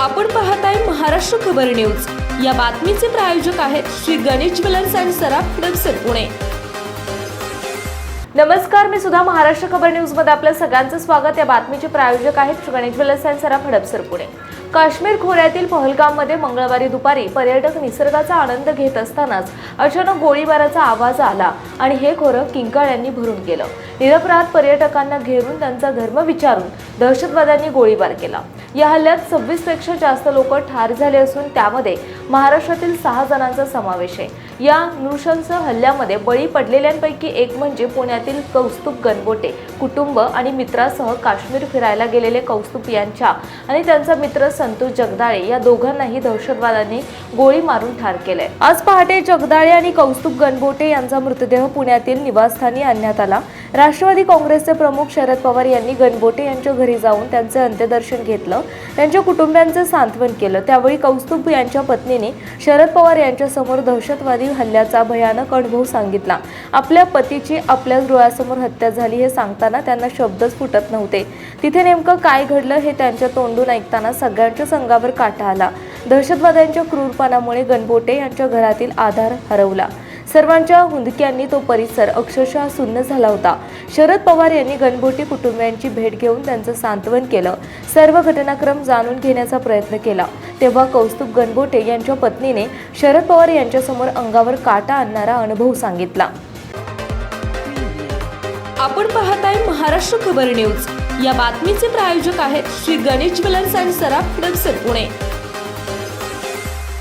आपण पाहताय महाराष्ट्र खबर न्यूज. या बातमीचे प्रायोजक आहेत श्री गणेश ज्वेलर्स अँड सराफ हडपसर पुणे. नमस्कार मी सुद्धा महाराष्ट्र खबर न्यूजमध्ये आपलं सगळ्यांचं स्वागत. या बातमीचे प्रायोजक आहेत श्री गणेश ज्वेलर्स अँड सराफ हडपसर पुणे. काश्मीर खोऱ्यातील पहलगाममध्ये मंगळवारी दुपारी पर्यटक निसर्गाचा आनंद घेत असतानाच अचानक गोळीबाराचा आवाज आला आणि हे खोरं किंकाळ्यांनी भरून गेलं. निरपराध पर्यटकांना घेरून त्यांचा धर्म विचारून दहशतवाद्यांनी गोळीबार केला. या हल्ल्यात सव्वीसपेक्षा जास्त लोक ठार झाले असून त्यामध्ये महाराष्ट्रातील सहा जणांचा समावेश आहे. या नृशंस हल्ल्यामध्ये बळी पडलेल्यांपैकी एक म्हणजे पुण्यातील कौस्तुभ गणबोटे कुटुंब आणि मित्रासह काश्मीर फिरायला गेलेले कौस्तुभ यांच्या आणि त्यांचा मित्र संतोष जगदाळे या दोघांनाही दहशतवाद्यांनी गोळी मारून ठार केले आज पहाटे जगदाळे आणि कौस्तुभ गणबोटे यांचा मृतदेह पुण्यातील निवासस्थानी आणण्यात आला. राष्ट्रवादी काँग्रेसचे प्रमुख शरद पवार यांनी गणबोटे यांच्या घरी जाऊन त्यांचे अंत्यदर्शन घेतलं त्यांच्या कुटुंबियांचं सांत्वन केलं. त्यावेळी कौस्तुभ यांच्या पत्नीने शरद पवार यांच्यासमोर दहशतवादी हल्ल्याचा भयानक अनुभव सांगितला. आपल्या पतीची आपल्याच डोळ्यासमोर हत्या झाली हे सांगताना त्यांना शब्दच फुटत नव्हते. तिथे नेमकं काय घडलं हे त्यांच्या तोंडून ऐकताना सगळ्यांच्याच अंगावर काटा आला. दहशतवाद्यांच्या क्रूरपणामुळे गणबोटे यांच्या घरातील आधार हरवला. सर्वांच्या हुंदक्यांनी तो परिसर अक्षरशः सुन्न झाला होता. शरद पवार यांनी गणबोटी कुटुंबियांची भेट घेऊन त्यांचं सांत्वन केलं. सर्व घटनाक्रम जाणून घेण्याचा प्रयत्न केला. तेव्हा कौस्तुभ गणबोटे यांच्या पत्नीने शरद पवार यांच्यासमोर अंगावर काटा आणणारा अनुभव सांगितला. आपण पाहत आहे महाराष्ट्र खबर न्यूज. या बातमीचे प्रायोजक आहेत Shri Ganesh jewellers and Saraf Pune.